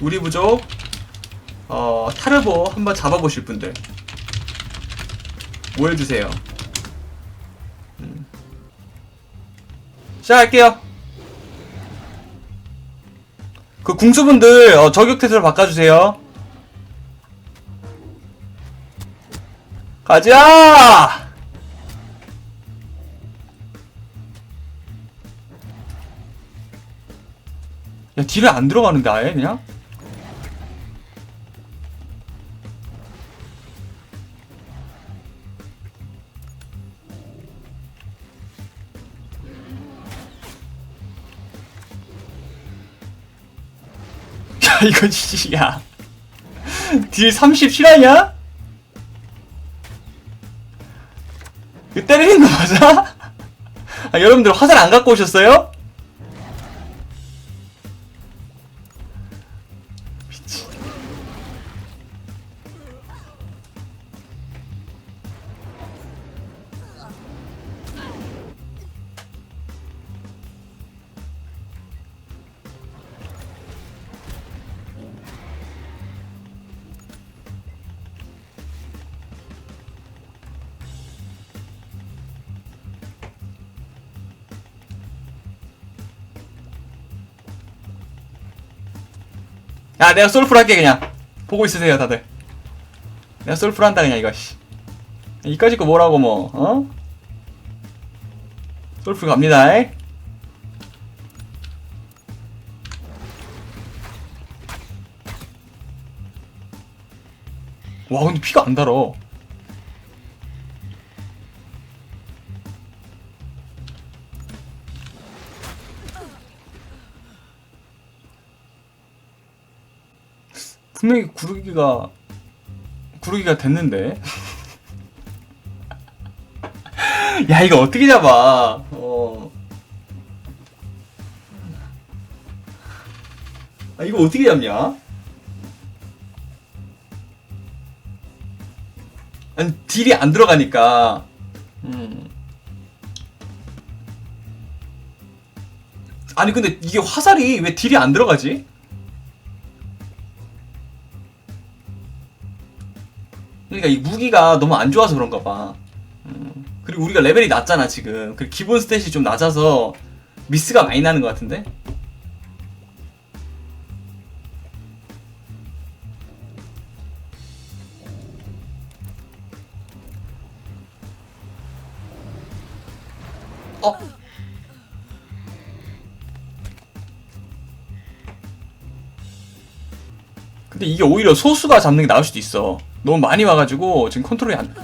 우리 부족 어 타르보 한번 잡아보실 분들. 뭐 해주세요? 음. 시작할게요. 그 궁수분들 어, 저격 태세로 바꿔주세요. 가자! 야 딜을 안 들어가는데 아예 그냥? 이거 진짜 야딜30 실화냐? 이거 때리는 거 맞아? 아, 여러분들 화살 안 갖고 오셨어요? 야 내가 솔플 할게 그냥 보고 있으세요 다들 내가 솔플 한다 그냥 이거 씨 이까짓 거 뭐라고 뭐 어? 솔플 갑니다 이. 와 근데 피가 안 달어 분명히 구르기가 구르기가 됐는데 야 이거 어떻게 잡아 어. 아 이거 어떻게 잡냐 아니 딜이 안 들어가니까 음. 아니 근데 이게 화살이 왜 딜이 안 들어가지? 그러니까 이 무기가 너무 안 좋아서 그런가 봐. 음, 그리고 우리가 레벨이 낮잖아 지금. 그리고 기본 스탯이 좀 낮아서 미스가 많이 나는 것 같은데? 어? 근데 이게 오히려 소수가 잡는 게 나을 수도 있어. 너무 많이 와가지고 지금 컨트롤이 안.